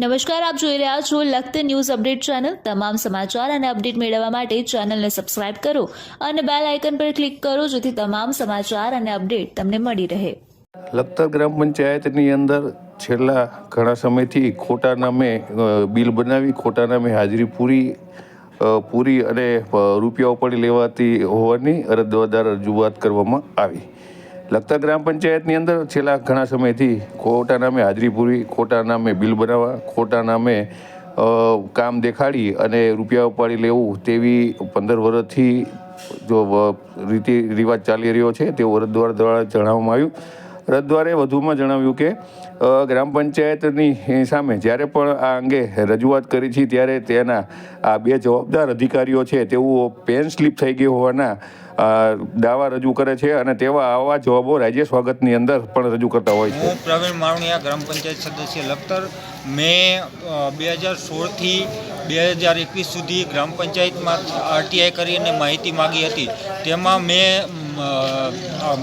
નમસ્કાર, આપ જોઈ રહ્યા છો લખત ન્યૂઝ અપડેટ ચેનલ. તમામ સમાચાર અને અપડેટ મેળવવા માટે ચેનલને સબસ્ક્રાઇબ કરો અને બેલ આઇકન પર ક્લિક કરો જેથી તમામ સમાચાર અને અપડેટ તમને મળી રહે. લખતર ગ્રામ પંચાયતની અંદર છેલ્લા ઘણા સમયથી ખોટા નામે બિલ બનાવી, ખોટા નામે હાજરી પૂરી પૂરી અને રૂપિયાઓ રૂપિયા ઉપાડી લેવાતી હોવાની અરજદાર રજૂઆત કરવામાં આવી. લખતર ગ્રામ પંચાયતની અંદર છેલ્લા ઘણા સમયથી ખોટા નામે હાજરી પૂરી, ખોટા નામે બિલ બનાવવા, ખોટા નામે કામ દેખાડી અને રૂપિયા ઉપાડી લેવું તેવી પંદર વર્ષથી જો રીતિ, રિવાજ ચાલી રહ્યો છે તે વરદ દ્વારા દ્વારા જણાવવામાં આવ્યું. રજદ્વારે વધુમાં જણાવ્યું કે ગ્રામ પંચાયતની સામે જ્યારે પણ આ અંગે રજૂઆત કરી છે, ત્યારે તેના આ બે જવાબદાર અધિકારીઓ છે તેવું પેન સ્લીપ થઈ ગઈ હોવાના દાવા રજૂ કરે છે અને તેવા આવા જવાબો રાજ્ય સ્વાગતની અંદર પણ રજૂ કરતા હોય છે. હું પ્રવીણ માવણીયા, ગ્રામ પંચાયત સદસ્ય લખતર, મેં બે હજાર સોળથી બે હજાર એકવીસ સુધી ગ્રામ પંચાયતમાં આરટીઆઈ કરીને માહિતી માગી હતી. તેમાં મેં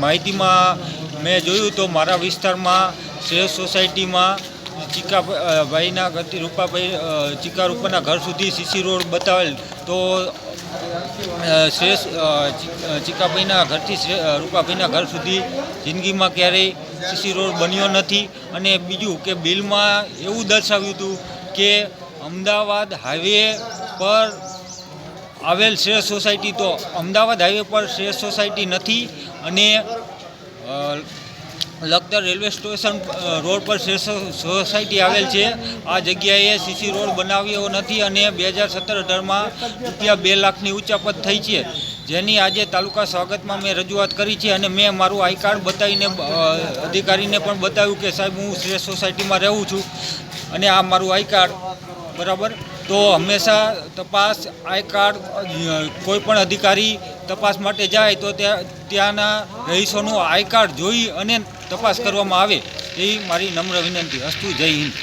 માહિતીમાં મેં જોયું તો મારા વિસ્તારમાં શ્રેષ્ઠ સોસાયટીમાં ચીકા ભાઈના ઘરથી રૂપાભાઈ ચીકા રૂપાના ઘર સુધી સીસી રોડ બતાવેલ તો શ્રેષ્ઠ ચીકાભાઈના ઘરથી રૂપાભાઈના ઘર સુધી જિંદગીમાં ક્યારેય સીસી રોડ બન્યો નથી. અને બીજું કે બિલમાં એવું દર્શાવ્યું હતું કે અમદાવાદ હાઈવે પર આવેલ શ્રેષ્ઠ સોસાયટી તો અમદાવાદ હાઈવે પર શ્રેષ્ઠ સોસાયટી નથી અને લખતર રેલવે સ્ટેશન રોડ પર સોસાયટી આવેલ છે. આ જગ્યાએ સીસી રોડ બનાવ્યો નથી અને બે હજાર સત્તર અઢારમાં રૂપિયા બે લાખની ઉચ્ચાપત થઈ છે. જેની આજે તાલુકા સ્વાગતમાં મેં રજૂઆત કરી છે અને મેં મારું આઈ કાર્ડ બતાવીને અધિકારીને પણ બતાવ્યું કે સાહેબ, હું શ્રેષ્ઠ સોસાયટીમાં રહું છું અને આ મારું આઈ કાર્ડ, બરાબર? તો હંમેશા તપાસ, આઈ કાર્ડ કોઈ પણ અધિકારી તપાસ માટે જાય તો ત્યાં ત્યાંના રહીશોનું આઈ કાર્ડ જોઈ અને તપાસ કરવામાં આવે. એ મારી નમ્ર વિનંતી. અસ્તુ જય હિન્દ.